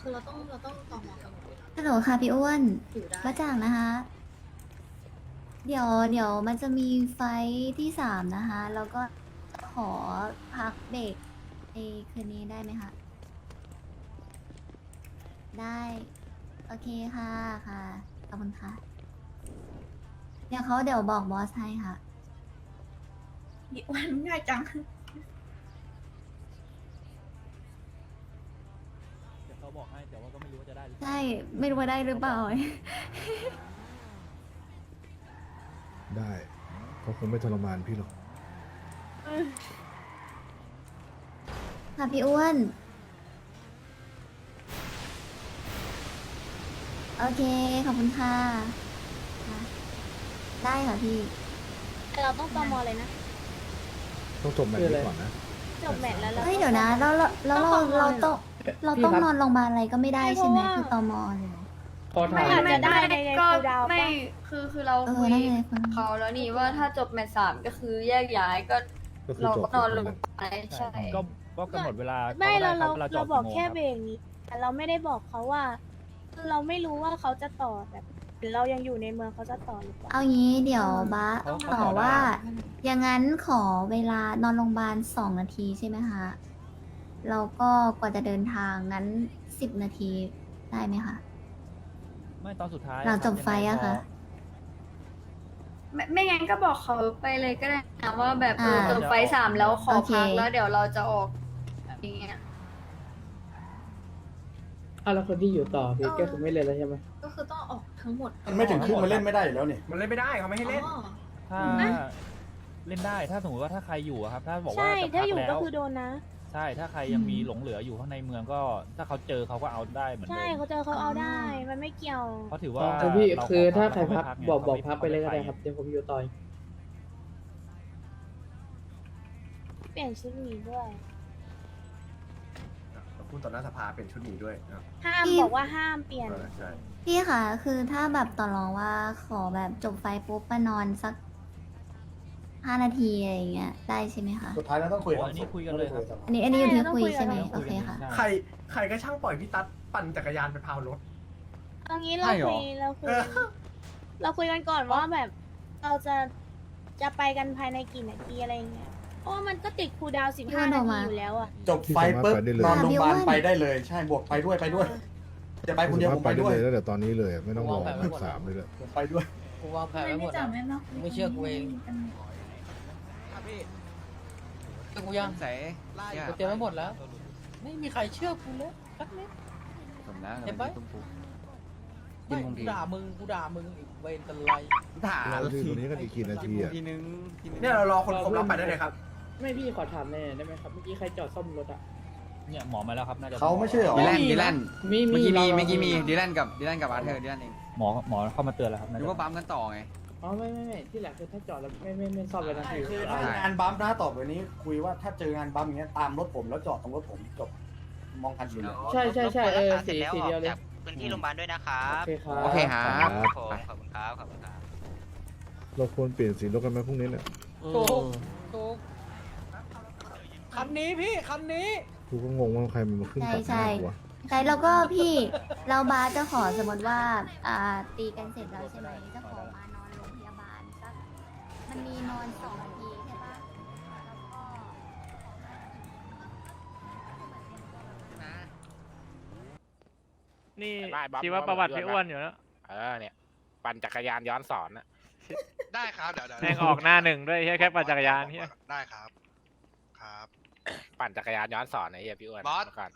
คือเราต้องเราต้องต่อมอกันหมดเลยฮัลโหลค่ะพี่อ้วนอยู่ได้มาจากนะคะ เดี๋ยวเดี๋ยวมันจะมีไฟท์ที่สามนะคะ แล้วก็ขอพักเบรกในคืนนี้ได้ไหมคะ ได้ โอเคค่ะค่ะ ขอบคุณค่ะ เดี๋ยวเขาเดี๋ยวบอกบอสให้ค่ะ วันง่ายจัง เดี๋ยวเขาบอกให้แต่ว่าก็ไม่รู้ว่าจะได้หรือเปล่าใช่ไม่รู้ว่าได้หรือเปล่า ได้เขาคงไม่ทรมานพี่หรอก ค่ะพี่อ้วน โอเค ขอบคุณค่ะค่ะได้ค่ะพี่ เราต้องตอมอเลยนะ ต้องจบแมตช์นี้ก่อนนะ จบแมตช์แล้วเราเฮ้ย เดี๋ยวนะ แล้วเราแล้วเราต้องตมเราเลยเหรอ ต้อง เราต้องนอนโรงพยาบาลอะไรก็ไม่ได้ใช่ไหมใช่คือเพตราะมว่าเลยเหรอพอไม่ถาม อาจจะได้ในในก็คูลดาวน์ไม่ปะคือคือเราเออคุยนั่นเลยฟัง เขาแล้วนี่ว่าถ้าจบแมตช์สามก็คือแยกย้ายก็ก็คือเราจบก็นอนลงแล้วไปใช่ ก็ก็กำหนดเวลาไม่เราเราขได้คบเราจะบอกโมงแค่รับเบรกนี้แต่เราไม่ได้บอกเขาว่าคือเราไม่รู้ว่าเขาจะต่อแบบหรือเรายังอยู่ในเมืองเขาจะต่อหรือเปล่าเอางี้เดี๋ยวบะเขาเขาต่อต่อได้ว่า อย่างนั้นขอเวลานอนโรงพยาบาลสองนาทีใช่ไหมคะ แล้วก็กว่าจะเดินทางงั้นสิบนาทีได้ไหมคะ ไม่ตอนสุดท้ายหลังจบไฟอะยังงค่ะพไม่ไม่งั้นก็บอกเขาไปเลยก็ได้นะว่าแบบเอออ่าจบไฟล์สามแล้วขอโอเค พักแล้วเดี๋ยวเราจะออกอย่างเงี้ยอะแล้วคนที่อยู่ต่อพี่ก็คือไม่เล่นแล้วใช่ไหม ก็คือต้องออกทั้งหมดมันไม่ถึงครึ่งมันเล่นไม่ได้อยู่แล้วนี่ มันเล่นไม่ได้เขาไม่ให้เล่น อ๋อถ้าเล่นได้ถ้าสมมติว่าถ้าใครอยู่อะครับ ถ้าบอกว่าใช่ จะถ้าพักอยู่แล้ก็วคือโดนนะ ใช่ถ้าใครยังมีหลงเหลืออยู่ข้างในเมืองก็ ถ้าเขาเจอเขาก็เอาได้เหมือนเดิใช่มเขาเจอเขาเอาได้ มันไม่เกี่ยว เพราะถือว่าแต่พี่เรคือขถ้าใครเขพักไม่ไงบอกบอกขาม่พักไปเลยก็ได้ขาม่ครับเดี๋ยวผมอยู่ต่อยเปลี่ยนชุดหมีด้วยพูดต่อหน้าสภาเป็นชุดหนีด้วยนะครับห้ามบอกว่าห้ามเปลี่ยน เออใช่ พี่คะคือถ้าแบบต่อรองว่าขอแบบจบไฟปุ๊บมานอนสัก ห้านาทีอะไรอย่างเงี้ยได้ใช่ไหมคะสุดท้ายแล้วต้องคุยโอ้อันนี้คุยกันเลยครับ อันนี้อันนี้อยู่ที่ใช่คุยต้องคุยใช่ไหมกันโอเคค่ะได้ใครใครก็ช่างปล่อยพี่ตั๊ดปั่นจักรยานไปพาวรถตรงนี้เราใช่เหรอคุยเราคุยเออเราคุยกันก่อนว่าแบบเราจะจะไปกันภายในกี่นาทีอะไรเงี้ยเพราะว่ามันก็ติดคูลดาวน์สิบพี่ห้าวันอนาอกทีมา อยู่แล้วอะจบไฟปุ๊บไปได้เลยนอนโรงพยาบาลพี่อ้วนไปได้เลยใช่บวกไปด้วยไปด้วย จะไปคนเดียวผมไปด้วยเลยแล้วเดี๋ยวตอนนี้เลย ไม่ต้องรอแมตช์สามเลยเลยผมไปด้วย กูวางแผนไว้หมดแล้วไม่เชื่อกูเอง เชื่อกูยังใส่กูเตรียมไว้หมดแล้ว ไม่มีใครเชื่อกูเลยสักนิดเห็นไหมไม่กูด่ามึงกูด่ามึงอีกเวรตะไลถามเราที่ตรงนี้กันอีกกี่นาทีอะเนี่ยเรารอคนครบรอบไปได้เลยครับ ไม่พี่ขอถามแน่ได้ไหมครับ เมื่อกี้ใครจอดซ่อมรถอะเนี่ยหมอมาแล้วครับน่าจะเขาไม่ใช่เหรอดีแลนดีแลนมีเมื่อกี้มีราเมื่อกี้มีราดีแลนกับดีแลนกับอาร์เธอร์ดีแลนเองหมอหมอเข้ามาเตือนแล้วครับหน่ารือจะว่าปั๊มกันต่อไง อ๋อไม่ไม่ไม่ที่แหละคือถ้าจอดแล้วไม่ไม่ไม่ซ่อมเลยนะคือคือเอาถ้างานบัมป์นะต่อไปนี้ คุยว่าถ้าเจองานบัมป์อย่างเงี้ยตามรถผมแล้วจอดตรงรถผมจบมองคันอยู่เลย ใช่ใช่ใช่เออสีสีเดียวเลยพื้นที่โรงพยาบาลด้วยนะครัโอเคครับโอเคครับครับผมขอบคุณครับขอบคุณครับเราควรเปลี่ยนสีรถกันไหมพรุ่งนี้เนี่ยถูกถูกคันนี้พี่คันนี้ กูก็งงว่าใครมันมาขึ้นใช่ตัดหใช่น้ากูวะใช่แล้วก็พี่ เราบาสจะขอสมมติว่า อ่าตีกันเสร็จแล้วใช่ไหมจะขอมานอนโรงพยาบาลสักมันมีน อนสองนาทีใช่ปะแล้วก็นี่ชีวประวัติพี่อ้วนอยู่แล้วเออเนี่ย ปั่นจักรยานย้อนสอนนะได้ครับเดี๋ยวเดี๋ยวแม่งออกหน้าหนึ่งด้วยแค่แค่ปั่นจักรยานเฮียได้ครับ ครับ ปั่นจักรยานย้อนสอนไอ้เหี้ยพี่อ้วนบอส เมื่ก่อน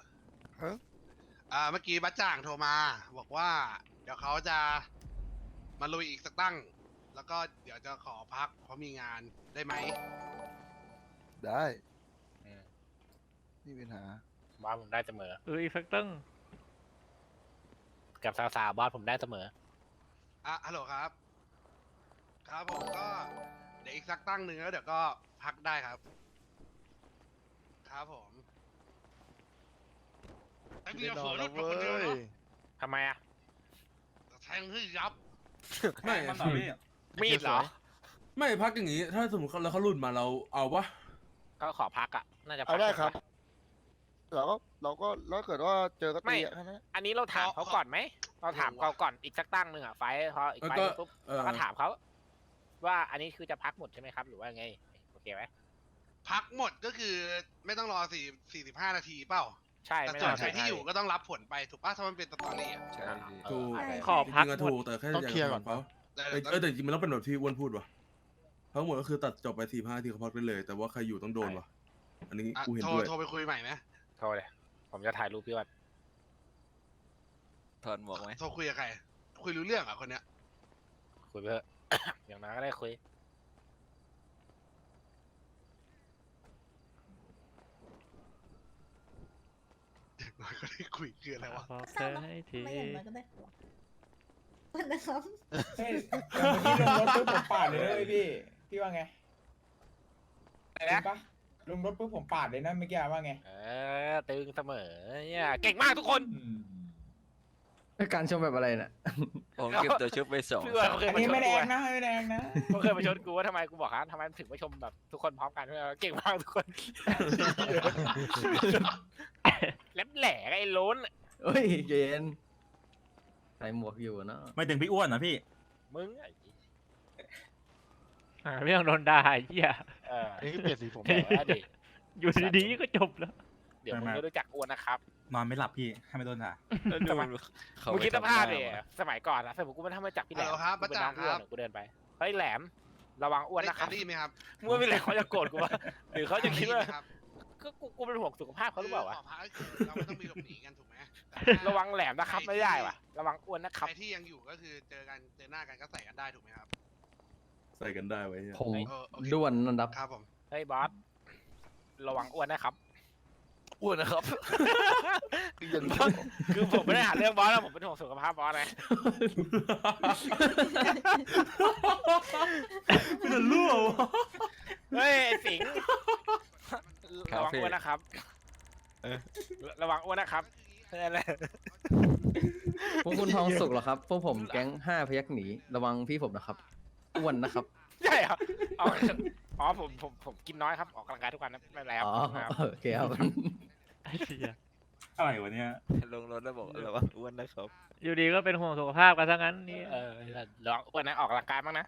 อ่าเมื่อกี้บัจจ่างโทรมา บอกว่า เดี๋ยวเขาจะมาลุยอีกสักตั้ง แล้วก็เดี๋ยวจะขอพักเพราะมีงานได้ไหม ได้อืม นี่ปัญหา บอสผมได้เสมอ เอออีกสักตั้งกับสาวๆบอสผมได้เสมอ อะฮัลโหลครับ ครับผมก็ เดี๋ยวอีกสักตั้งหนึ่งแล้วเดี๋ยวก็พักได้ครับ ครับผมไอ้พี่เสือนี่เป็นคนเดียวเนอะทำไมอะแทงให้ยับ ไม่มี ดเหรอ ไม่พักอย่างนี้ ถ้าสมมติเขาแล้วเขาหลุดมาเราเอาปะก็ขอพักอะ น่าจะพักเอาได้ครับก่อนปะเราก็เราก็แล้วเกิดว่าเจอก็ไม่ตีอะแค่นั้นอันนี้เราถามเขาก่อนไหม เราถามเขาก่อนอีกสักตั้งหนึ่งอะไฟล์พออีกไฟล์หนึ่งปุ๊บเออเราก็ถามเขาว่าอันนี้คือจะพักหมดใช่ไหมครับ หรือว่าไง โอเคไหมพักหมดก็คือไม่ต้องรอสี่สี่สิบห้านาทีเปล่า ใช่แต่ไม่ส่วนต้องใครที่อยู่ก็ต้องรับผลไปถูกป่ะถ้ามันเป็นสตอรี่อะใช่พี่ถูกขอพักจริงๆอะหมดถูกแต่แค่ต้องเคลียร์ก่อน เขา แต่เอ้ยเออแต่จริงๆมันต้องเป็นแบบที่อ้วนพูดว่ะทั้งหมดก็คือตัดจบไปสี่ห้าทีเขาพักได้เลย แต่ว่าใครอยู่ต้องโดนว่ะ อันนี้อะกูเห็นโทรด้วยโทรไปคุยใหม่ไหมโทรเลย ผมจะถ่ายรูปพี่วัดถอนหมวกไหมโทรคุยกับใคร คุยรู้เรื่องอะคนเนี้ยคุยไปเถอะ อย่างน้อยก็ได้คุยน้อยก็ได้คุยคืออะไรวะบอกเธอให้ที ไม่อย่างน้อยก็ได้ หัวนะครับ เฮ้ยแต่เมื่อกี้ลงรถปุ๊บผมปาดเลยนะเว้ยพี่ พี่ว่าไงอะไรจรินะงปะลงรถปุ๊บผมปาดเลยนะเมื่อกี้ว่าไงเออตึงเสมอเนี่ยเก่งมากทุกคนการชมแบบอะไรน่ะ ผมเก็บตัวชุบไปสองพี่ว่าเขาเคยอันมานี้ชมไม่แดกูงนะไม่แดงนะ เขาเคยมาชมกูว่าทำไมกูบอกฮะทำไมถึงมาชมแบบทุกคนพร้อมกันด้วยเก่งมากทุกคนแหลมแหล่ไอ้โล้นเฮ้ยเจนใส่หมวกอยู่เนาะไม่ถึงพี่อ้วนนะพี่ มึงไอ้อ่าไม่ต้องโดนด่าไอ้เหี้ยเออนี่เปลี่ยนสีผมแหมดิอยู่ดีๆก็จบแล้วเดี๋ยวมึงจะรู้จักอ้วนนะครับนอนไม่หลับพี่ให้ไม่โดนด่าทำไมมึงคิดสภาพดิสมัยก่อนนะสมมติกูไม่ทำมาจากพี่แหลฮัลมโหลครับกูเป็นน้องป้าจ๋าอ้วนครับกูเดินไปเฮ้ยแหลม ระวังอ้วนนะครับได้ยินไหมครับมึงว่าพี่แหลมเขาจะโกรธกูวะหรือเขาจะคิดว่าไไหมรับก็กูกูเป็นห่วงสุขภาพเขาหรือเปล่าวะขอพักก็คือเราไม่ต้องมีหลบหนีกันถูกไหมแต่ถ้า ระวังแหลมนะครับไม่ได้วะระวังอ้วนนะครับ ใครที่ยังอยู่ก็คือเจอกันเจอหน้ากันก็ใส่กันได้ถูกไหมครับใส่กันได้ไว้เนี่ยผมเออโอเคด้วนนันดับ ครับผม เฮ้ยบอส ระวังอ้วนนะครับ อ้วนนะครับ คือผมไม่ได้หาเรื่องบอสนะผมเป็นห่วงสุขภาพบอสไงมันรั่ววะเฮ้ยไอ้สิงห์ครับระวังพี่อ้วนนะครับ ระวังอ้วนนะครับ นั่นแหละพวกคุณทองสุกเหรอครับ พวกผมแก๊งห้าพยักหนีระวังพี่ผมนะครับอ้วนนะครับ ใช่เหรออ๋ออ๋อผมผมผมกินน้อยครับ ออกกำลังกายทุกวันนะไม่เป็นไรครับอ๋อครับโอเคครับ ไอ้เหี้ยอะไรวะเนี่ยลงรถแล้วบอกระวังอ้วนนะครับ อยู่ดีก็เป็นห่วงสุขภาพกันซะงั้นนี่เออระวังอ้วนนะออกกำลังกายบ้างนะ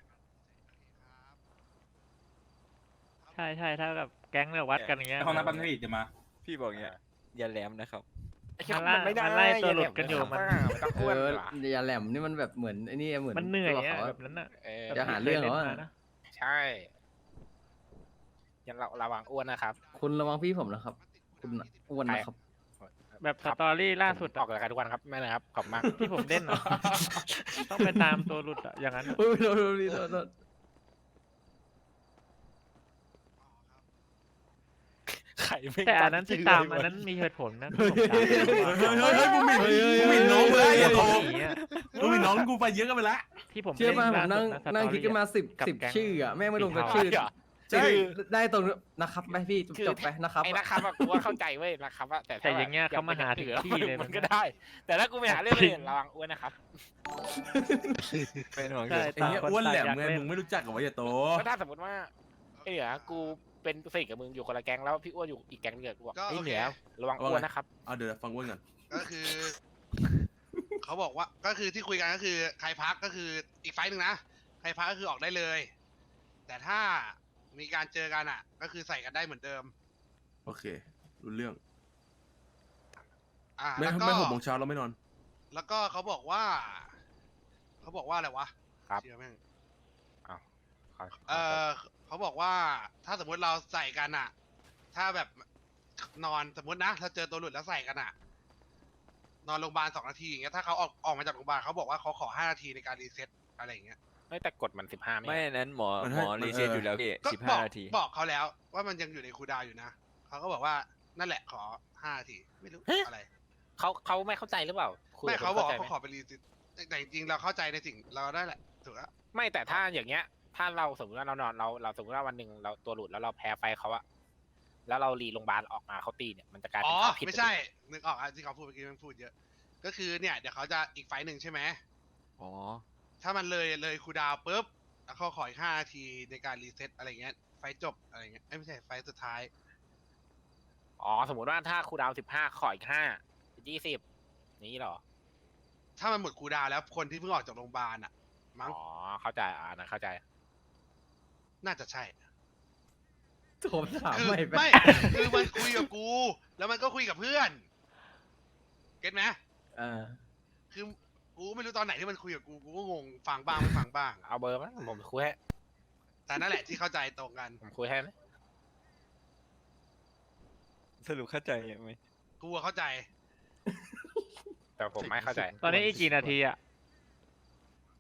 ใช่ใช่ถ้ากับแก๊งเนี่ยวัดกันอย่างเงี้ยห้องน้ำปั๊มพี่จะมา พี่บอกเงี้ยอย่าแหลมนะครับ ไอ้เหี้ยมันไล่ไม่ได้มันไล่ตัวหลุดกันอยู่ามันไม่ต้องอ้วนเออดีกว่าอย่าแหลมนี่มันแบบเหมือนไอ้นี่เหมือนมันเหนื่อยตัวอะเขาแบบนั้นอะเออ จะหาเรื่องเหรอคยล่นมานะใช่ยังระระวังอ้วนนะครับ คุณระวังพี่ผมนะครับ คุณน่ะอ้วนนะครับ แบบสตอรี่ล่าสุดออกกำลังกายทุกวันครับไม่เลยครับขอบคุณมาก ที่ผมเล่นอะต้องไปตามตัวหลุดอะอย่างนั้นอะอุ้ยโดนโดนโดนโดน ข่ไม่แต่อันนั้นที่ตามอันนั้นมีเหตุผลนะที่ผมตามเฮ้ยเฮ้ยเฮ้ยเฮ้ยมึงหมิ่นมึงหมิ่นน้องกูเลยไอ้โตหนีอะมึงหมิ่นน้องกูไปเยอะกันไปละที่ผมเชื่อเล่นป่ะผมล่านั่งสุดะนั่งสตอคิดกันมาสิบกับสิบแก๊งชื่ออะแม่งไม่ลงกับสีเทาชื่อเหรอจริงได้ตรงนะครับไปพี่จบไปนะครับไอ้นะครับอะกูว่าเข้าใจเว้ยนะครับอะแต่แต่อย่างเงี้ยเขามาหาถึงที่เลยมันนะก็ได้ แต่ถ้ากูไม่หาเรื่องอื่นระวังอ้วนนะครับเป็นห่วงใช่ไอ้เงี้ยอ้วนแหลมไงมึงไม่รู้จักกับวะอย่าโตก็ถ้าสมมติว่าไอ้เหนือกู เป็นสนิทกับมึงอยู่คนละแก๊งแล้วพี่อ้วนอยู่อีกแก๊งนึงอะกูบอกก็ไอ้โอเหเคนือระวังอ้วนนะครับ เอาเดี๋ยวฟังอ้วนก่อนก็คือ เขาบอกว่าก็คือที่คุยกันก็คือใครพักก็คืออีกไฟล์หนึ่งนะใครพักก็คือออกได้เลย แต่ถ้ามีการเจอกันอะ ก็คือใส่กันได้เหมือนเดิม โอเครู้เรื่องอ่าไม่แล้วก็ ไม่หกโมงเช้าเราไม่นอน แล้วก็เขาบอกว่า เขาบอกว่าอะไรวะครับ เชื่อแม่งขอเออ เขาบอกว่าถ้าสมมติเราใส่กันอะถ้าแบบนอนสมมตินะเราเจอตัวหลุดแล้วใส่กันอะนอนโรงพยาบาลสองนาทีอย่างเงี้ยถ้าเขาออกออกมาจากโรงพยาบาลเขาบอกว่าเขาขอห้านาทีในการรีเซ็ตอะไรอย่างเงี้ยไม่แต่กฎมันสิบห้าไม่ไม่ใช่นั้นหมอมันหให้มอมันรีเซ็ตเออออ ยู่แล้วพี่ก็สิบบห้าอกนาที บอกเขาแล้วว่ามันยังอยู่ในคูลดาวน์อยู่นะเขาก็บอกว่านั่นแหละขอห้านาทีไม่รู้อะไร เขาเขาไม่เข้าใจหรือเปล่าคุยไม่บเขาคนบอกใจว่าไหมเขาขอไปรีเซ็ตแต่จริงๆเราเข้าใจในสิ่งเราได้แหละถูกแล้ว ไม่แต่ถ้าอย่างเงี้ย ถ้าเราสมมติว่าเรานอนเราเราสมมติว่าวันหนึ่งเราตัวหลุดแล้วเราแพ้ไฟเขาอะแล้วเรารีโรงพยาบาลออกมาเขาตีเนี่ยมันจะกลายอ๋เป็อนความผิดไม่ใช่นึกออกอะที่เขาพูดเมื่อกี้มันพูดเยอะ ก็คือเนี่ยเดี๋ยวเขาจะอีกไฟล์หนึ่งใช่ไหมอ๋อ ถ้ามันเลยเลยคูลดาวน์ปุ๊บแล้วเขาขออีกห้านาทีในการรีเซ็ตอะไรเงี้ยไฟล์จบอะไรเงี้ยเอ้ยไม่ใช่ไฟล์สุดท้ายออ๋อสมมติว่าถ้าครูดาวสิบห้าขออีกห้ายี่สิบนี้เหรอถ้ามันหมดคูลดาวน์แล้วคนที่เพิ่งออกจากโรงพยาบาลอะ มั้ง อ๋อเข้าใจอ่านะเข้าใจ น่าจะใช่ผมถามคือไม่ไม่คือมันคุยกับกู แล้วมันก็คุยกับเพื่อน เก็ตไหมเออคือกูไม่รู้ตอนไหนที่มันคุยกับกูกูก็งงฟังบ้างไม่ฟังบ้าง เอาเบอร์มั้ยผมคุยให้แต่นั่นแหละที่เข้าใจตรงกัน ผมคุยให้ไหมสรุปเข้าใจไหมกูอะเข้าใจ แต่ผมไม่เข้าใจตอนนี้อีกกี่นาทีอะ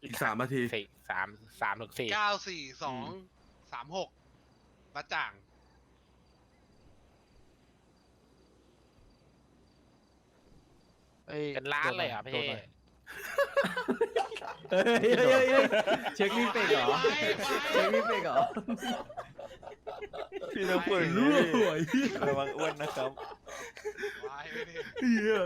อีกสามนาทีสี่สามสามถึงสี่เก้าสี่สอง สามหกมาจ่างเป็นล้านเลยเหรอะพี่เฮ้ยเฮ้ยเฮ้ยเฮ้ยเช็ครีเฟกเหรอเช็ครีเฟกเหรอพี่ต้องพูดอย่างรั่นี้วหัวเหี้ยระวังอ้วนนะครับ วายไม่ได้เหี้ย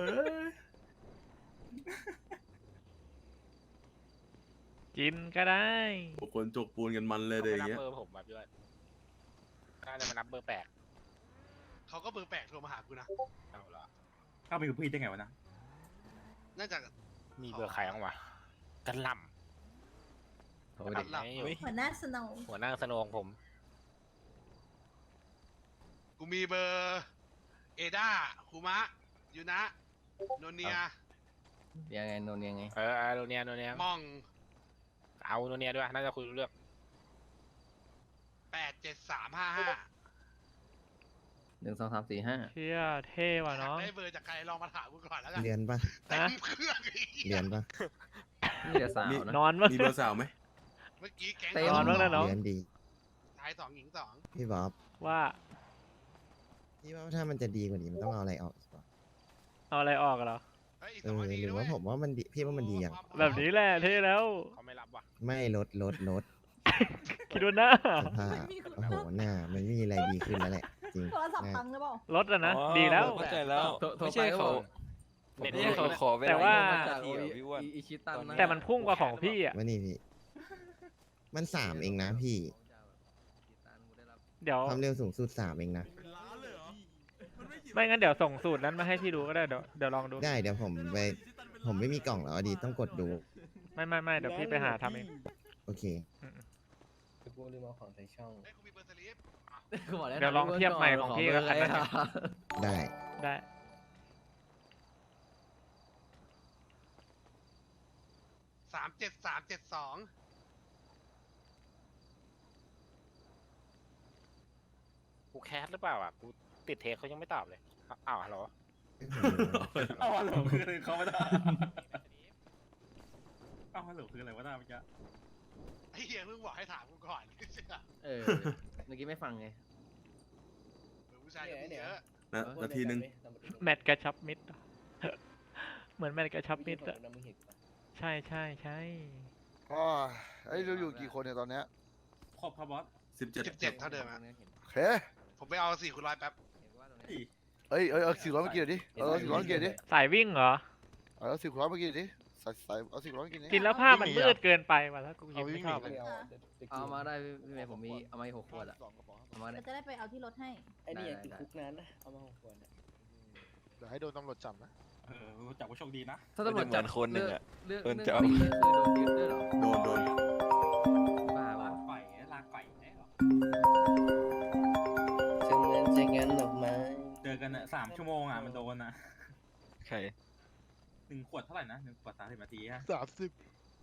กินก็ได้ โอ้คนจกปูนกันมันเลยเขาเดี๋ยวไม่อย่างรับเงี้ย เบอร์ผมแบบด้วยน่าจะมารับเบอร์แปลกเขาก็เบอร์แปลกโทรมาหากูนะ เอาละเข้าไปกับพี่ได้ไงวะนะ น่าจะ มีเบอร์ใครบ้างวะกันล่โอ้ำเด็กไหนอยู่หัวหน้าสโนว์หัวหน้าสโนงผม กูมีเบอร์ เอดาคูมะยูนะ โนเนีย ยังไงโนนยังไง เออเอาโนเนียโนเนียมอง เอาโนเนียด้วยน่าจะคุยรู้เรื่องแปดเจ็ดสามห้าห้าหนึ่งสองสามสี่ห้าเชี่ยเท่ว่ะน้อง ได้เบอร์จากใครลองมาถามกูก่อนแล้วกันเรียนปะเต็มฮะเครื่องอีกเรียนปะนี่แต่สาวนะนอนมั้ยมีเบอร์สาวไหมเมื่อกี้แก๊งเต็นอนบ้างนะน้องเรียนดีชายสองหญิงสองพี่บ๊อบว่าพี่ว่าถ้ามันจะดีกว่านี้มันต้องเอาอะไรออกอีกวะเอาอะไรออกเหรอ เฮ้ยอีกเอสองอนาทีหรือด้วว่ายผมว่ามันดีพี่ว่ามันดีอย่างแบบนี้แหละเท่แล้ว เขาไม่รับว่ะไม่ลดลดลดคิดว่าหน้าสภาพโอ้โหหน้ามันไม่มีอะไรดีขึ้นแล้วแหละจริงโทรศัพท์หน้าพังหรือเปล่ารถอะนะอ๋อดีแล้ว เข้าใจแล้วโทรโทรไม่ใช่ไปก็เขาบอกไม่ใช่เขาขอเวลาแต่ว่าอีกมาห้จากนาทีเหรอพี่อ้วนอิชิตันนะแต่มันพุ่งกว่าของพี่อะว่านี่พี่ มันสามเองนะพี่ เดี๋ยวความเร็วสูงสุดสามเองนะ ไม่กี่ไม่งั้นเดี๋ยวส่งสูตรนั้นมาให้พี่ดูก็ได้เดี๋ยวเดี๋ยวลองดู ได้เดี๋ยวผมไป ผมไม่มีกล่องแล้วอะดีต้องกดดู ไม่ไม่ไม่เดี๋ยวพี่ไปหาทำเอง โอเคกูลืมเอาของใส่ช่องเฮ้ยกูมีเบอร์สลิปกูบอกแวเดี๋ยวลองเทียบใหม่ของพี่กับคันนั้นขอเบอร์อะไรอะได้ ได้ สามเจ็ดสามเจ็ดสองกูแคสหรือเปล่าอะกูติดเทคเขายังไม่ตอบเลย อ้าวอ้าวฮัลโหลเอาฮัลโหลคืออะไรเขาไม่ได้เอาฮัลโหลคืออะไรวะน้าเมื่อกี้ไอ้เหี้ยเพิ่งบอกให้ถามกูก่อนเชื่อเออ เมื่อกี้ไม่ฟังไงเบอร์ผู้ชายก็มีเยอะนะนาทีหนึ่งแมตช์กระชับมิตรอะเหมือนแมตช์กระชับมิตรอะใช่ใช่ใช่อ๋อไอ้ยเราอยู่กี่คนเนี่ยตอนเนี้ยครบครับบอสสิบเจ็ดสิบเจ็ดเท่าเดิมอะโอเคผมไปเอาสี่คูณร้อยแป๊บ เอ้ยเอ้ยเอาสี่ร้อยเมื่อกี้หน่อยดิ เออสี่ร้อยเมื่อกี้หน่อยดิ สายวิ่งเหรอ เอาสี่ร้อยเมื่อกี้หน่อยดิใส่ใส่เอาสี่ร้อยเมื่อกี้หน่อยกินแล้วภาพมันมืดเกินไปว่ะแล้วกูยิงไม่ชอบเอามาได้พี่พี่เมย์ผมมีเอามาอีกหกขวดอะสองกระป๋องเอามาได้จะได้ไปเอาที่รถให้ ไอ้นี่ติดคุกนานนะ เอามาหกขวดเดี๋ยวให้โดนตำรวจจับนะเออรู้จักว่าโชคดีนะ ถ้าตำรวจจับมันจะเหมือนคนหนึ่งอะเรื่องคนเรื่องจะเอาเรื่องคือโดนยึดด้วยเหรอโดนโดน บ้าเปลาล่ากไก่ลากไก่แน่หรอ เชิงเงินเชิงเงินดอกไม้เจอ กันอะสามชั่วโมงอะมันโดนอะใครหนึ่งขวดเท่าไหร่นะหนึ่งขวดสามสิบนาทีฮะสามสิบ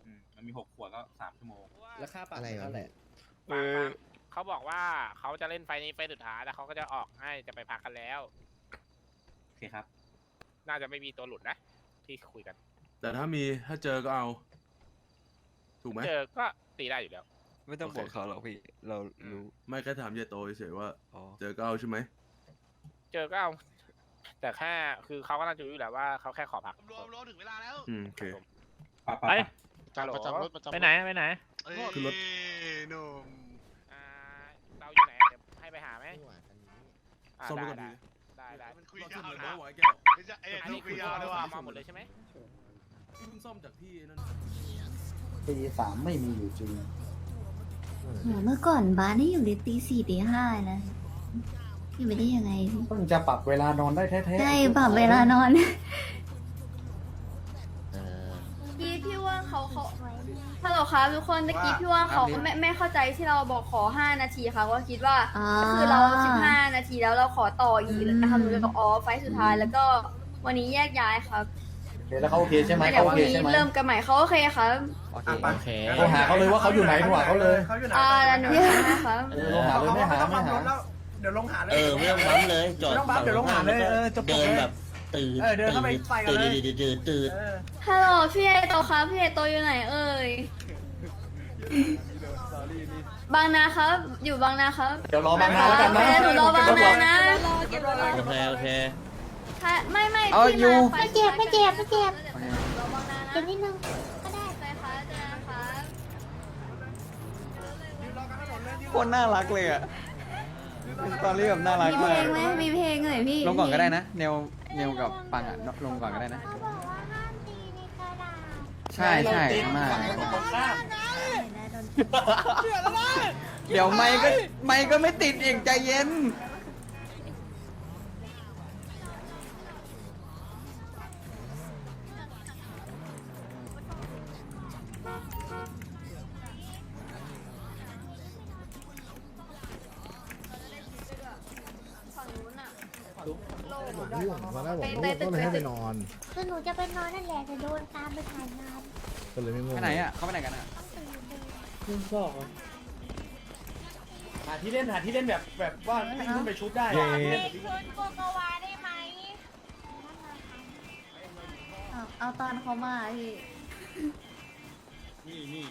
อืมมันมีหกขวดก็สามชั่วโมง แล้วค่าปรับอะไรวะ เท่าไหร่เออ เขาบอกว่าเขาจะเล่นไฟนี้ไฟสุดท้ายแล้วเขาก็จะออกให้จะไปพักกันแล้ว โอเคครับ น่าจะไม่มีตัวหลุดนะ ที่คุยกัน แต่ถ้ามีถ้าเจอก็เอา ถูกไหมเจอก็ตีได้อยู่แล้ว ไม่ต้องโอเคบอกเขาหรอกพี่ เรารู้ ไม่แค่ถามเยโตเฉยๆว่า อ๋อ เจอก็เอาใช่ไหม เจอก็เอา แต่แค่คือเขาก็น่าจะรู้อยู่แหละว่าเขาแค่ขอพัก รวมรวมถึงเวลาแล้วอืมโอเคปะไป ปะฮัลโหลประจำรถประจำรถไปไหนไปไหน เอ้ยขึ้นรถ หนุ่มอ่าเราอยู่ไหนเดี๋ยวให้ไปหาไหมอ่าซ่อมรได้ถก่อนได้ดีได้ได้มันคุยเรายาซ่อมวเลยนะนะไว้แก้วไม่ใช่เอ้ยอันคุนี้คืยอยาวเลยว่ะมาหมดเลยใช่ไหมพี่เพิ่งซ่อมจากที่นั่นตีสามไม่มีอยู่จริง โหเมื่อก่อนบ้านนี่อยู่ในตีสี่ตีห้านะ อยู่ไปได้ยังไงเพิ่งจะปรับเวลานอนได้แท้ๆได้ปรับเวลานอนกี้พี่ว่าเขาเขาฮัลโหลครับทุกคนตะกี้พี่ว่าเขาไม่ไม่เข้าใจที่เราบอกขอ 5 นาทีค่ะว่าคิดว่าอ๋อคือเรา 15 นาทีแล้วเราขอต่ออีกนะคะหนูจะบอกอ๋อไฟล์สุดท้ายแล้วก็วันนี้แยกย้ายครับโอเคแล้วเขาโอเคใช่ไหมเดี๋ยเขาวโอวันเคนี้ใช่ไหม เริ่มกันใหม่เขาโอเคครับโอเคโอเค โทรหาเขาเลยว่าเขาอยู่ไหนโทรหาเขาเลยอ่าแล้วหนูนะครับ เออโทรหาเลยไม่หาไม่หาเดี๋ยวลงหาเลย เออไม่ต้องปั๊มเลย จอดไม่ต้องปั๊มเดี๋ยวลงหาเลยเออจบเดินเลยแบบตื่นเออเดินเข้าไปใส่กันตื่นเลย ตื่นตื่นตื่นเออฮัลโหลพี่เอโตครับพี่เอโตอยู่ไหนเอ่ยบางนาครับ อยู่บางนาครับเดี๋ยวรอบางนาแล้วกันนะ เดี๋ยวหนูรอบางนานะโอเคโอเคถ้าไม่ไม่เอาพี่อยู่ มาไม่เจ็บไม่เจ็บไม่เจ็บ รอบางนานะเจ็บนิดนึงก็ได้ไปค่ะเจอกันค่ะโคตรน่ารักเลยอะเป็น สตอรี่แบบน่ารักมีเพมาลกงไหมมีเพลงหน่อยพี่ลงก่อนก็ได้นะเนวเนวกับปังอะลงก่อนก็ได้นะ เขาบอกว่าห้ามตีในกระดาษใช่ใช่มาก เดี๋ยวนะโดนเดี๋ยวไม่ก็ไม่ก็ไม่ติดอีกใจเย็น อะง่วงตอนแรกบอกง่วงก็เลยให้ไปนอนคือหนูจะไปนอนนั่นแหละแต่โดนตามไปถ่ายงานก็เลยไม่ง่วงไปไหนอะ เขาไปไหนกันอะต้องตื่นเลยหาที่เล่นหาที่เล่นแบบแบบว่าวิ่งขึ้นไปชุดได้เย้เอาเอาตอนเขามาพี่นี่นี่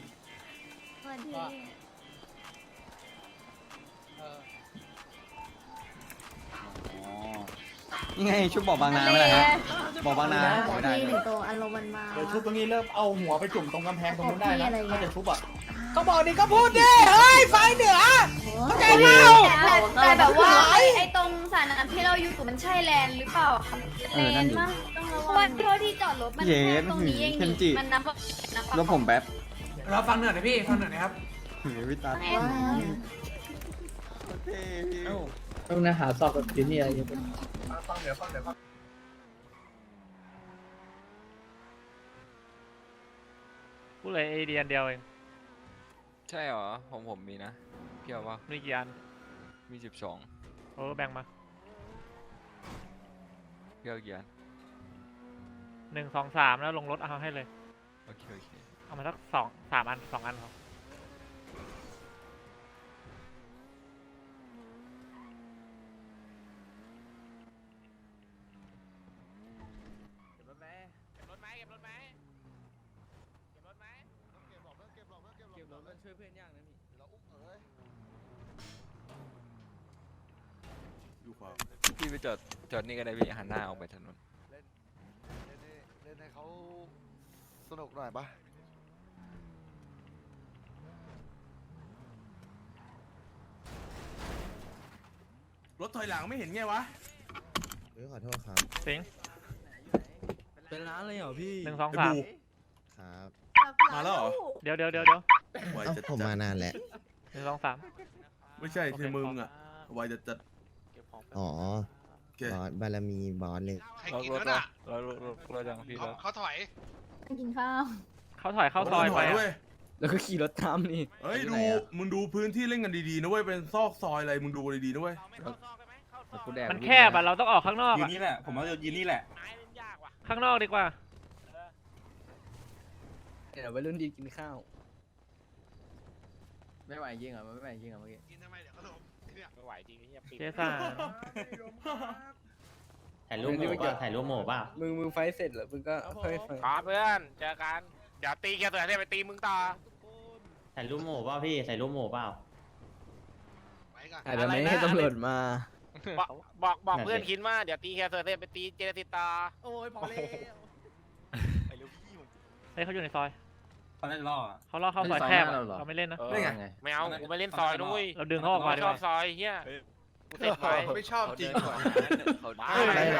สวัสดี นี่ไงชุดบอกบางนาไม่ได้ฮะบอกบางนาบอกไม่ได้พี่หนึ่งตัวอารมณ์มันมา เดี๋ยวชุบตรงนี้เริ่มเอาหัวไปจุ่มตรงกำแพงตรงนู้นได้นะถ้าจะชุบอะก็บอกดิก็พูดดิเฮ้ยไฟเหนือใจแต่แต่แบบว่าไอ้ไอ้ตรงสระน้ำที่เราอยู่มันใช่แลนด์หรือเปล่าครับเออนั่นดิมั้งเพราะว่าที่ที่จอดรถมันเย้แค่ตรงนี้เองเคนจินี่มันนับว่านับแล้วผมแป๊บเราฟังเหนือหน่อยพี่ฟังเหนือหน่อยครับเฮ้ยวิตาไม่ ต้องนะหาสอบแบบนี้อะไรอย่างเงี้ยฟังเดี๋ยวฟังเดี๋ยวพูดเลยไอเดียนเดียวเองใช่เหรอผมผมมีนะพี่เอาว่ามีกี่อันมีสิบสองเออแบ่งมาพี่เอากี่อันหนึ่งสองสามแล้วลงรถเอาให้เลยโอเคโอเคเอามาสักสองสามอันสองอันพอ เก็บรถไหมเก็บรถไหมเก็บรถไหมเก็บรถไหม เก็บรถมันช่วยเพื่อนยากนะพี่ อยู่ขวา พี่ไปจอดจอดนี่ก็ได้พี่หันหน้าออกไปถนนเล่นให้เล่นให้เขาสนุกหน่อยปะรถถอยหลังไม่เห็นไงวะ เออขอโทษครับ สิงเป็นร้านเลยเหรอพี่ หนึ่งสองไอ้สามบูครับมาแล้วเหรอ เดี๋ยวเดี๋ยวเดี๋ยวเดี๋ยวไวเอ้าจัดผมมานานแล้ว หนึ่งสองสาม ไม่ใช่คือมึงอะไวจัดจัดเก็บของไปอ๋อโอ เค บอสบารมีบอสเลยใครเรากินรถแล้วเราน่ะเราเราเรายังพี่เขาเราเขาถอยกินข้าว เขาถอยเข้าซอยไปถอะเว้ยแล้วก็ขี่รถตามนี่ เฮ้ยอยู่ดูไหนอะมึงดูพื้นที่เล่นกันดีๆนะเว้ยเป็นซอกซอยอะไรมึงดูดีๆนะเว้ยเราไม่เข้าซอกได้ไหมเข้าซอกกูแดกมันแคบอะเราต้องออกข้างนอกยืนอะนี่แหละ ผมว่าจะยืนนี่แหละไม้เล่นยากว่ะข้างนอกดีกว่า เดี๋ยววัยรุ่นดีกินข้าว ไม่ไหวจริงเหรอมันไม่ไหวจริงเหรอเมื่อกี้ ไม่ไหวจริงไอ้เหี้ยปิดเจสันถ่ายรูปหมู่ป่ะถ่ายรูปหมู่ป่ะมึงมึงไฟท์เสร็จแล้วมึงก็ค่อยไฟท์ขอเพื่อนเจอกันเดี๋ยวตีแกตัวเนี่ยไปตีมึงต่อถ่ายรูปหมู่ป่ะพี่ถ่ายรูปหมู่เปล่าไปก่อนอาจจะไม่ให้ตำรวจมา บอกบอกบอกนั่นสิเพื่อนคิดว่าเดี๋ยวตีแกตัวเนี่ยไปตีเจนติตาโอ้ยพอแล้วไปเร็วพี่ผมเฮ้ยเขาอยู่ในซอย เขาได้ล่ออะ เขาล่อเข้าซอยแคบอะเขาไม่เล่นนะ เออได้ไง ไม่เอากูไม่เล่นซอยนะเว้ยเราดึงเขาออกมาดีกว่าชอบซอยเฮียกูเสร็จไป ไม่ชอบจริงว่ะ เขาบ้า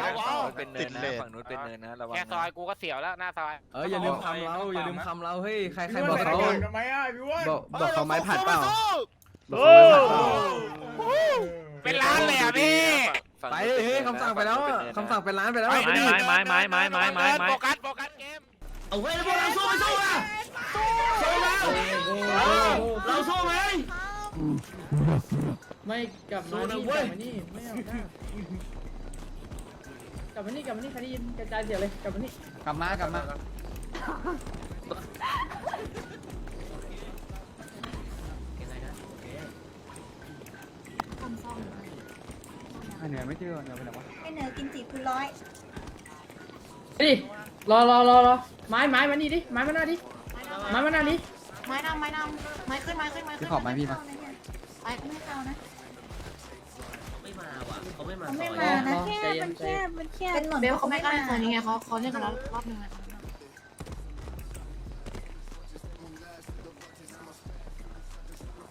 อเขาเป็นเนินนะฝั่งนู้นเป็นเนินนะระวังแค่ซอยกูก็เสียวแล้วหน้าซอย เอออย่าลืมคำเราอย่าลืมคำเราเฮ้ยใครใครบอกเขาบอกบอกเขาไม้ผัดเาบอเาเปล่า เป็นล้านเลยอะพี่ไปเฮ้ยคำสั่งไปแล้วคำสั่งเป็นร้านไปแล้วไม้ไม้ไม้ไม้ไม้ไม้ไม้ โฟกัสโฟกัสเกม เอาเว้ยพวกเราสู้ไปสู้อะ ไม่กลับมาสู้นะนี่เว้กลับมานี่ไม่เอาหน้ากลับมานี่กลับมานี่ใครได้ยินกระจายเสียงเลยกลับมานี่กลับมากลับมาเหนือไม่เจอเหนือไปไหนวะให้เหนือกินจีคุณร้อยดิรอรอรอรอไม้ไม้มานี่ดิไม้มาหน้าดิไม้มาหน้าดิ ไม้ดำไม้ดำไม้ขึ้นไม้ขึ้นไม้ขึ้นพี่ขอบไหมพี่มาไปไม่เข้านะ ไม่มาว่ะเขาไม่มาเขาไม่ซอยมานะแคบมันแคบมันแคบเป็นหล่นเบลเขาไม่ไม่กล้ามาเจอนี่ไงเขาเขาเล่นกันแล้วรอบนึงอะ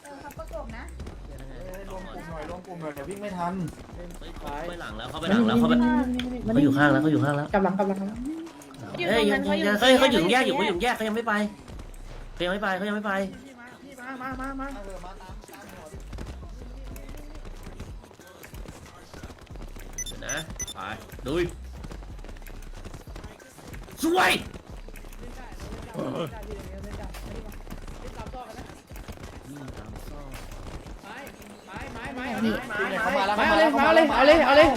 เออเขาประกบนะรวมกลุ่มหน่อยรวมกลุ่มหน่อยเดี๋ยววิ่งไม่ทันเขาไปหลังแล้วเขาไปหลังแล้วเขาไปเขาอยู่ข้างแล้วเขาอยู่ข้างแล้วกำลังกำลังกำลังเฮ้ยยังยังเขาเขาอยู่แยกอยู่เขาอยู่แยกเขายังไม่ไป เขายังไม่ไปเขายังไม่ไปมามามามาเดี๋ยวนะ ไปดุยสวยไม้ไม้นี่เขามาแล้วไม้เอาเลยไม้เอาเลยเอาเลยเอาเลย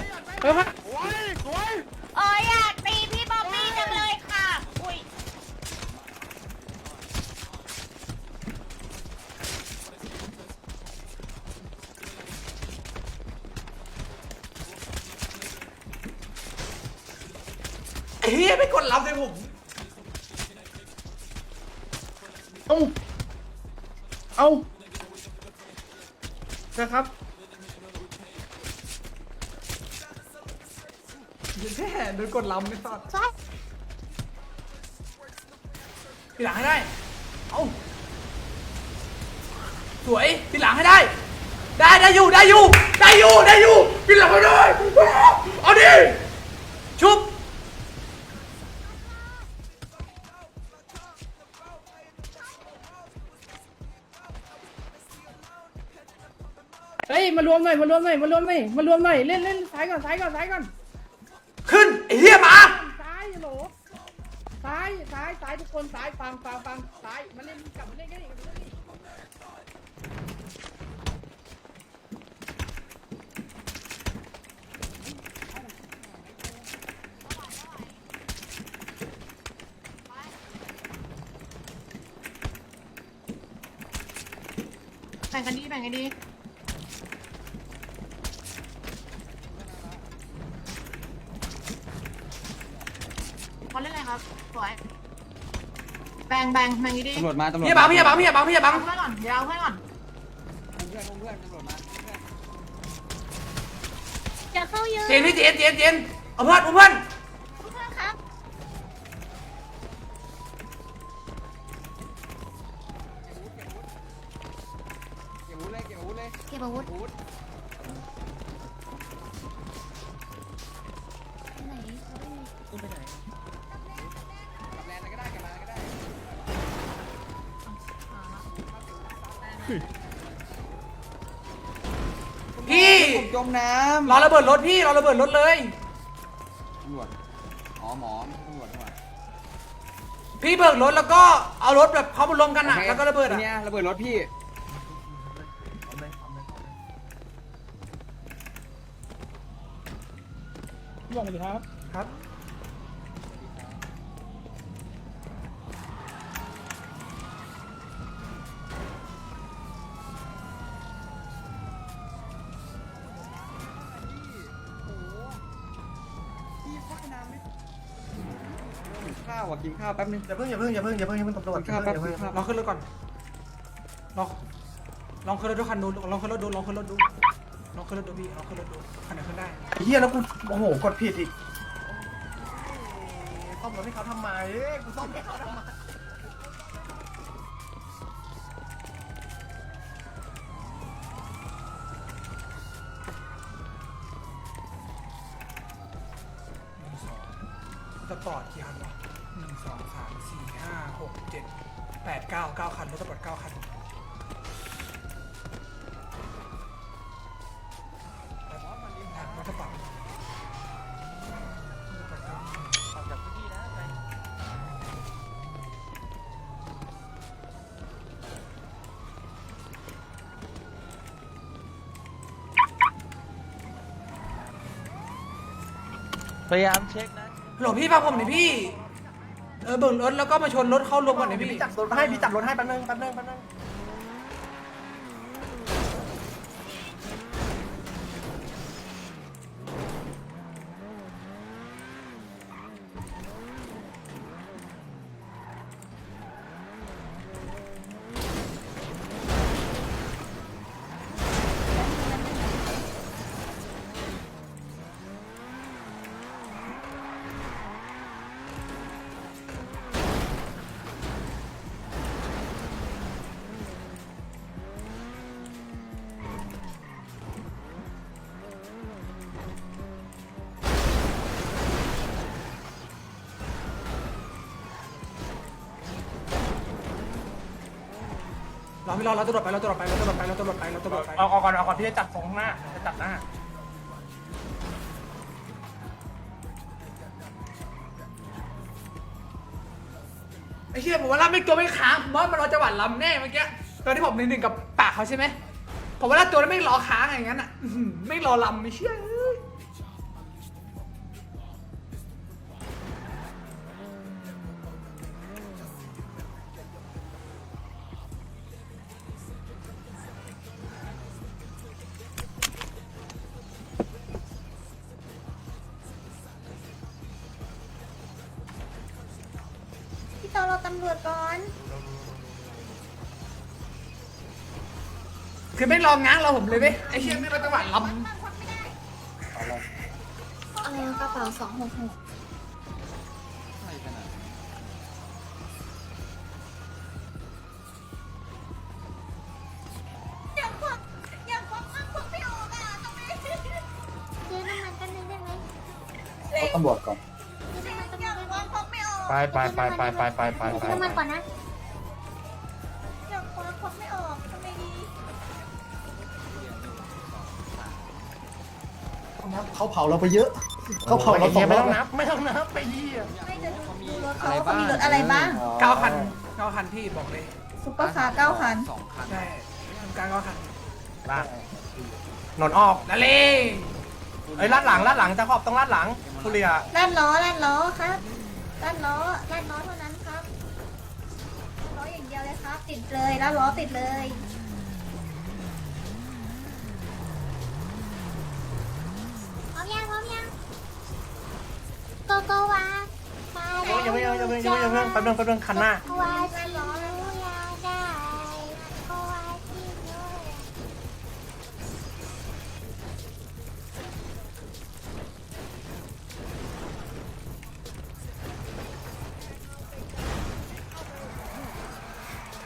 เฮ้ยโอ้ยอยากตีพี่บ๊อบบี้จังเลยค่ะ อุ้ย เฮียไม่กดรับเลยผมเอาเอานะครับแค่โดนกดลำไม่ตัดทีหลังให้ได้ เอาสวยทีหลังให้ได้ ได้ได้อยู่ได้อยู่ได้อยู่ได้อยู่ทีหลังให้ได้เอาดิ มารวมหน่อยมารวมหน่อยมารวมหน่อยมารวมหน่อยเล่นเล่นซ้ายก่อนซ้ายก่อนซ้ายก่อนขึ้นไอ้เหี้ยมาซ้ายโหลซ้ายซ้ายซ้ายทุกคนซ้ายฟังฟังฟังซ้ายมาเล่นกลับมาเล่นกันอีกกลับมาเล่นอีกแบ่งกันดีแบ่งกันดี ครับสวยแบ่งแบ่งแบ่งกันดีตำรวจมาตำรวจพี่อย่าบังพี่อย่าบังพี่อย่าบังพี่อย่าบังเอาเพื่อนก่อนเดี๋ยวเอาเพื่อนก่อนเพื่อนเพื่อนตำรวจมาจะเข้าเยอะเจนพี่เจนเจนเจนเอาเพื่อนเอาเพื่อน บิดรถพี่รอระเบิดรถเลยำตำรวจอ๋อหมอไม่ใช่ตำรวจนี่หว่าพี่เบิกรถแล้วก็เอารถแบบเขามารวมกันอะโอคแล้วก็ระเบิดอะเนี่ยระเบิดรถพี่บอกเลยครับ ครับ กินข้าวแป๊บนึง อย่าเพิ่งอย่าเพิ่งอย่าเพิ่งอย่าเพิ่งอย่าเพิ่งตำรวจครับอย่าเพิ่งครับลองขึ้นรถก่อน ลอง ลองขึ้นรถดูคันดู ลองขึ้นรถดู ลองขึ้นรถดู ลองขึ้นรถดูพี่ ลองขึ้นรถดู คันไหนขึ้นได้เฮียแล้วกูโอ้โหกดผิดอีกซ่อมรถให้เขาทำไมกูซ่อมให้เขาทำไมสปอร์ตกี่คันวะ หนึ่งสองสามสี่ห้าหกเจ็ดแปดเก้าเก้าคันรถตำรวจเก้าคันแต่ว่มันริรถจากพพยายามเช็คนะหลบพี่ปาผมหน่อยพี่ เออเบิกรถแล้วก็มาชนรถเข้ารวมกันหน่อยพี่พี่จัดรถให้พี่จัดรถให้แป๊บนึงแป๊บนึงแป๊บนึง พี่รอเราตำรวจไปเราตำรวจไปเราตำรวจไปเราตำรวจไปเราตำรวจไปเอาเอาก่อนเอาก่อนพี่จะจับสองหน้าจะจับหน้าไอ้เชี่ยผมว่าลำไม่ตัวไม่ค้างผมว่ามันรอจังหวะลำแน่เมื่อกี้ตอนที่ผมหนึ่งหนึ่งกับปากเขาใช่ไหมผมว่าลตัวแล้วไม่รอค้างอย่างนั้นอะอื้อหือไม่รอลำไม่เชี่ยเอ้ำรวจก่อนคือไม่รอง้างเราผมเลยเว้ยไอ้เชี่ยไม่รอจังหวะลำเออกระเป๋าสองหกหก ไปไปไปไปไปไปไปไปน้ำมันก่อนนะเขาเผาเราไปเยอะเขาเผาเราสองไม่รต้อองนับไม่ต้องนับไปเยี่เขาเขามีรถอะไรบ้างเก้าคันเก้าคันพี่บอกเลยซุปเปอร์คาร์เก้าคันใช่ทำการเก้าคันลากนอนออกนั่นเลยเอ้ยลาดหลังลาดหลังจะขอบต้องลาดหลังทุเรียด้านล้อด้านล้อครับ ด้านล้อด้านล้อเท่านั้นครับล้ออย่างเดียวเลยครับ ติดเลยแล้วล้อติดเลยพร้อมยังพร้อมยังโกโกวามายังไม่ยังไม่ยังไม่ยังไม่ยังไม่แป๊บนึงแป๊บนึงคันหน้า โกวาชิโนย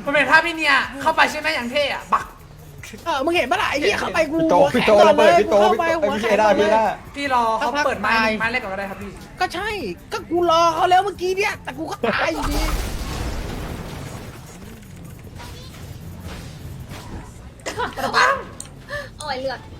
มันเป็นภาพพี่เนี่ยเข้าไปใช่ไหมอย่างเท่อะบักเออมึงเห็นปะล่ะไอ้เหี้ยเข้าไปกูพี่โตพี่โตระเบิดพี่โตพี่โตไอ้พี่เอด้าพี่เอด้าพี่รอเขาเปิดไม้ไม้เล็กก่อนก็ได้ครับพี่ก็ใช่ก็กูรอเขาแล้วเมื่อกี้เนี่ยแต่กูก็ตายอยู่ดีโอ้ยเลือดชอบดีว่าดี